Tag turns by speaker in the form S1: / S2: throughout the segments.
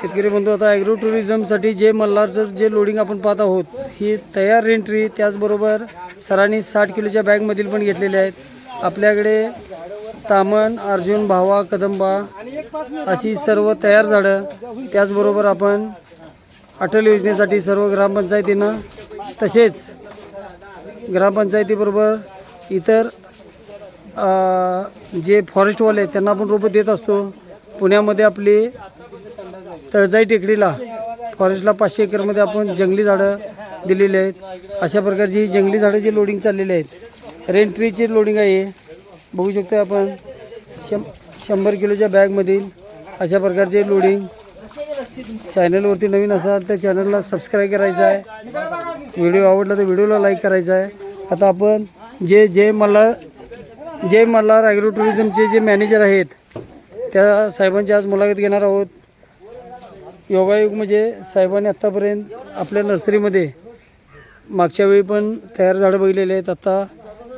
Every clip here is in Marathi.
S1: शेतकरी बंधू आता ॲग्रो टुरिझमसाठी जे मल्हारचं जे लोडिंग आपण पाहत आहोत ही तयार एंट्री त्याचबरोबर सरांनी साठ किलोच्या बॅगमधील पण घेतलेले आहेत. आपल्याकडे तामण अर्जुन भावा कदंबा अशी सर्व तयार झाडं. त्याचबरोबर आपण अटल योजनेसाठी सर्व ग्रामपंचायतीनं तसेच ग्रामपंचायतीबरोबर इतर जे फॉरेस्टवाले आहेत त्यांना आपण रोपं देत असतो. पुण्यामध्ये आपली तळजाई टेकडीला फॉरेस्टला पाचशे एकरमध्ये आपण जंगली झाडं दिलेली आहेत. अशा प्रकारची ही जंगली झाडं जी लोडिंग चाललेली आहेत रेंट्रीची लोडिंग आहे. बघू शकतो आपण शं शंभर किलोच्या बॅगमधील अशा प्रकारचे लोडिंग चॅनलवरती नवीन असाल तर चॅनलला सबस्क्राईब करायचं आहे. व्हिडिओ आवडला तर व्हिडिओला लाईक करायचा आहे. आता आपण जे जे मला जे मल्हार ॲग्रो टुरिझमचे जे मॅनेजर आहेत त्या साहेबांची आज मुलाखत घेणार आहोत. योगायोग म्हणजे साहेबांनी आत्तापर्यंत आपल्या नर्सरीमध्ये मागच्या वेळी पण तयार झाडं बघितलेले आहेत. आता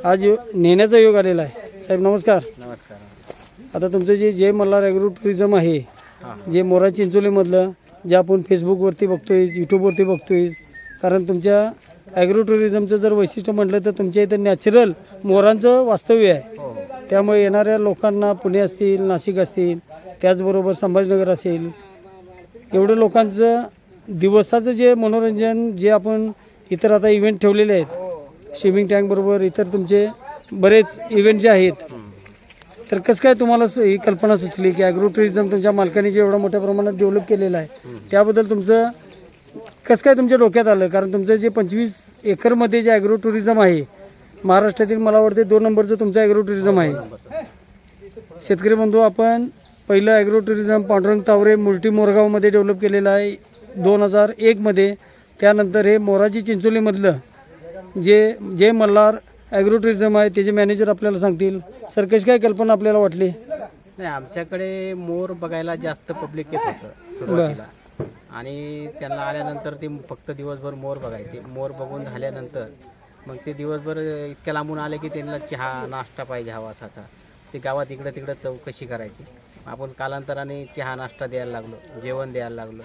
S1: आज यो नेण्याचा योग आलेला आहे. साहेब नमस्कार.
S2: नमस्कार.
S1: आता तुमचं जे जे मल्हार ॲग्रो टुरिझम आहे जे मोरा चिंचोलीमधलं जे आपण फेसबुकवरती बघतोय यूट्यूबवरती बघतोय कारण तुमच्या ॲग्रो टुरिझमचं जर वैशिष्ट्य म्हटलं तर तुमच्या इथं नॅचरल मोरांचं वास्तव्य आहे. त्यामुळे येणाऱ्या लोकांना पुणे असतील नाशिक असतील त्याचबरोबर संभाजीनगर असेल एवढं लोकांचं दिवसाचं जे मनोरंजन जे आपण इतर आता इव्हेंट ठेवलेले आहेत स्विमिंग टँकबरोबर इतर तुमचे बरेच इव्हेंट जे आहेत तर कसं काय तुम्हाला ही कल्पना सुचली की ॲग्रो टुरिझम तुमच्या मालकाने जे एवढं मोठ्या प्रमाणात डेव्हलप केलेलं आहे त्याबद्दल तुमचं कसं काय तुमच्या डोक्यात आलं? कारण तुमचं जे पंचवीस एकरमध्ये जे ॲग्रो टुरिझम आहे महाराष्ट्रातील मला वाटते दोन नंबरचं तुमचं ॲग्रो टुरिझम आहे. शेतकरी बंधू आपण पहिलं ॲग्रो टुरिझम पांडुरंग तावरे मुलटी मोरगावमध्ये डेव्हलप केलेलं आहे दोन हजार एकमध्ये त्यानंतर हे मोराजी चिंचोलीमधलं जे जे मल्हार ॲग्रो टुरिझम आहे त्याचे मॅनेजर आपल्याला सांगतील. सर कशी काय कल्पना आपल्याला वाटली?
S2: नाही आमच्याकडे मोर बघायला जास्त पब्लिक येत होतं सुरुवातीला. आणि त्यांना आल्यानंतर ते फक्त दिवसभर मोर बघायचे. मोर बघून झाल्यानंतर मग ते दिवसभर इतक्या लांबून आले की त्यांना चहा नाश्ता पाहिजे हवा असाचा ते गावात इकडं तिकडं चौकशी करायची. आपण कालांतराने चहा नाश्ता द्यायला लागलो जेवण द्यायला लागलो.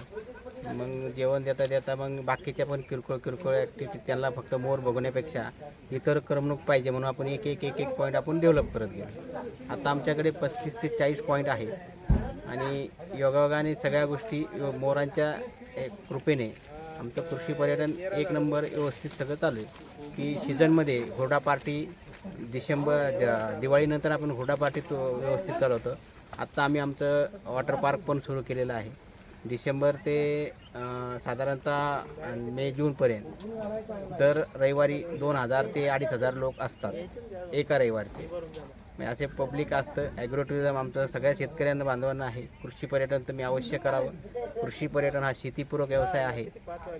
S2: मग जेवण देता देता मग बाकीच्या पण किरकोळ किरकोळ ॲक्टिव्हिटी त्यांना फक्त मोर बघण्यापेक्षा इतर करमणूक पाहिजे म्हणून आपण एक एक एक एक पॉईंट आपण डेव्हलप करत गेलो. आता आमच्याकडे पस्तीस ते चाळीस पॉईंट आहे आणि योगायोगाने सगळ्या गोष्टी मोरांच्या एक कृपेने आमचं कृषी पर्यटन एक नंबर व्यवस्थित सगळं चालू आहे. की सीझनमध्ये घोडा पार्टी डिसेंबर ज- दिवाळीनंतर आपण घोडा पार्टी तो व्यवस्थित चालवतो आत्ता आम्ही आमचं वॉटर पार्क पण सुरू केलेलं आहे. डिसेंबर ते साधारणतः मे जूनपर्यंत दर रविवारी दोन हजार ते अडीच हजार लोक असतात एका रविवारचे. म्हणजे असे पब्लिक असतं ॲग्रो टुरिझम आमचं सगळ्या शेतकऱ्यांना बांधवांना आहे. कृषी पर्यटन तुम्ही अवश्य करावं. कृषी पर्यटन हा शेतीपूरक व्यवसाय आहे.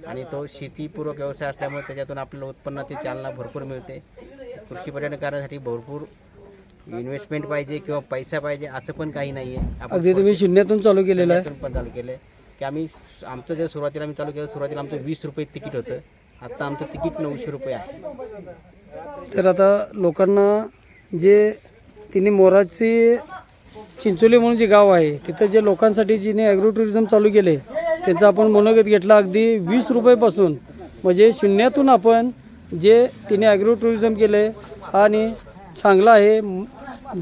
S2: आणि तो शेतीपूरक व्यवसाय असल्यामुळे त्याच्यातून आपल्याला उत्पन्नाची चालना भरपूर मिळते. कृषी पर्यटन करण्यासाठी भरपूर इन्व्हेस्टमेंट पाहिजे किंवा पैसा पाहिजे असं पण काही नाही आहे
S1: अगदी तुम्ही शून्यातून चालू केलेलं आहे.
S2: पण चालू केलं की आम्ही आमचं जे सुरुवातीला आम्ही चालू केलं सुरुवातीला आमचं वीस रुपये तिकीट होतं. आता आमचं तिकीट नऊशे रुपये आहे.
S1: तर आता लोकांना जे तिने मोराची चिंचोली म्हणून जे गाव आहे तिथं जे लोकांसाठी जिने ॲग्रो टुरिझम चालू केले त्यांचा आपण मनोगत घेतला अगदी वीस रुपयेपासून. म्हणजे शून्यातून आपण जे तिने ॲग्रो टुरिझम केले आणि चांगलं आहे.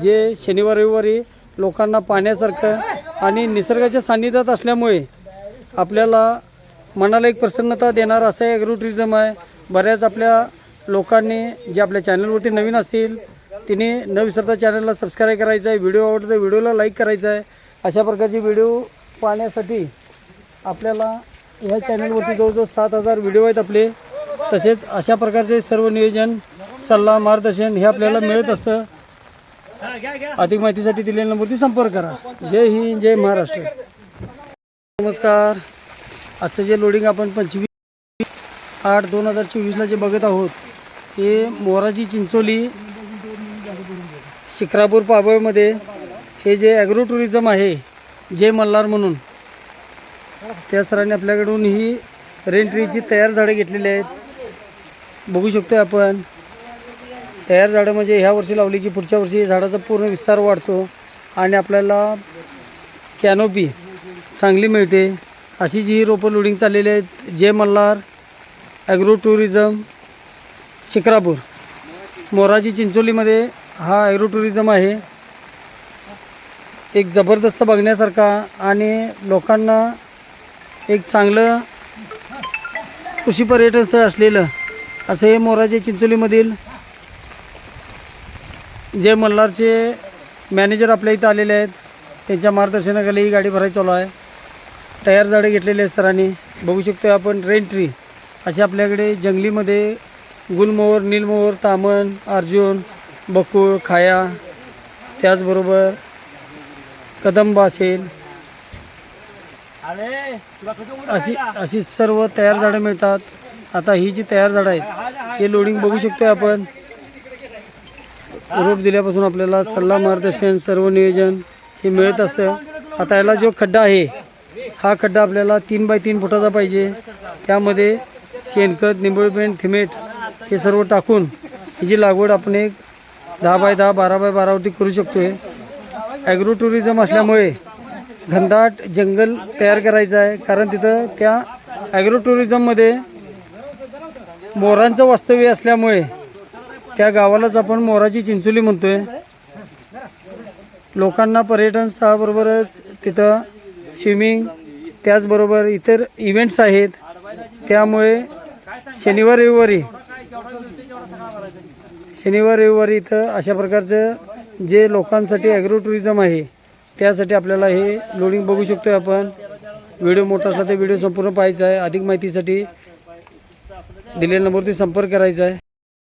S1: जे शनिवार रविवारी लोकांना पाहण्यासारखं आणि निसर्गाच्या सान्निध्यात असल्यामुळे आपल्याला मनाला एक प्रसन्नता देणार असं हे ॲग्रो टुरिझम आहे. बऱ्याच आपल्या लोकांनी जे आपल्या चॅनलवरती नवीन असतील तिने न विसरता चॅनलला सबस्क्राईब करायचं आहे. व्हिडिओ आवडतो व्हिडिओला लाईक करायचं आहे. अशा प्रकारचे व्हिडिओ पाहण्यासाठी आपल्याला ह्या चॅनलवरती जवळजवळ सात हजार व्हिडिओ आहेत आपले. तसेच अशा प्रकारचे सर्व नियोजन सल्ला मार्गदर्शन हे आपल्याला मिळत असतं. अधिक माहितीसाठी दिलेल्या नंबरती संपर्क करा. जय हिंद जय महाराष्ट्र. नमस्कार. आजचं जे लोडिंग आपण पंचवीस आठ दोन हजार चोवीसला जे बघत आहोत हे मोराची चिंचोली शिक्रापूर पाबळमध्ये हे जे ॲग्रो टुरिझम आहे जे मल्हार म्हणून त्या सरांनी आपल्याकडून ही रेंट्रीची तयार झाडं घेतलेली आहेत. बघू शकतो आपण. तयार झाडं म्हणजे ह्या वर्षी लावली की पुढच्या वर्षी झाडाचा पूर्ण विस्तार वाढतो आणि आपल्याला कॅनोपी चांगली मिळते. अशी जी रोपं लोडिंग चाललेली आहेत जय मल्हार ॲग्रो टुरिझम शिक्रापूर. मोराची चिंचोलीमध्ये हा ॲग्रो टुरिझम आहे. एक जबरदस्त बघण्यासारखा आणि लोकांना एक चांगलं कृषी पर्यटन स्थळ असलेलं असं हे मोराचे चिंचोलीमधील जय मल्हारचे मॅनेजर आपल्या इथं आलेले आहेत त्यांच्या मार्गदर्शनाखाली ही गाडी भरायची चालू आहे. तयार झाडे घेतलेले आहेत सरांनी. बघू शकतो आपण रेन ट्री असे आपल्याकडे जंगलीमध्ये गुलमोहर नीलमोहर तामण अर्जुन बकुळ खाया त्याचबरोबर कदंब असेल. अशी अशी सर्व तयार झाडं मिळतात. आता ही जी तयार झाडं आहेत हे लोडिंग बघू शकतो आपण. रोप दिल्यापासून आपल्याला सल्ला मार्गदर्शन सर्व नियोजन हे मिळत असतं. आता याला जो खड्डा आहे हा खड्डा आपल्याला तीन बाय तीन फुटाचा पाहिजे. त्यामध्ये शेणखत निंबळपेंट थिमेट हे सर्व टाकून हिची लागवड आपण एक दहा बाय दहा बारा बाय बारावरती करू शकतो आहे ॲग्रो टुरिझम असल्यामुळे घनदाट जंगल तयार करायचं आहे. कारण तिथं त्या ॲग्रो टुरिझममध्ये मोरांचं वास्तव्य असल्यामुळे त्या गावालाच आपण मोराची चिंचोली म्हणतोय. लोकांना पर्यटन स्थळाबरोबरच तिथं स्विमिंग त्याचबरोबर इतर इव्हेंट्स आहेत. त्यामुळे शनिवार रविवारी शनिवार रविवारी इथं अशा प्रकारचं जे लोकांसाठी ॲग्रो टुरिझम आहे त्यासाठी आपल्याला हे लोडिंग बघू शकतोय आपण. व्हिडिओ मोठा असला तर व्हिडिओ संपूर्ण पाहायचा आहे. अधिक माहितीसाठी दिलेल्या नंबरवरती संपर्क करायचा आहे.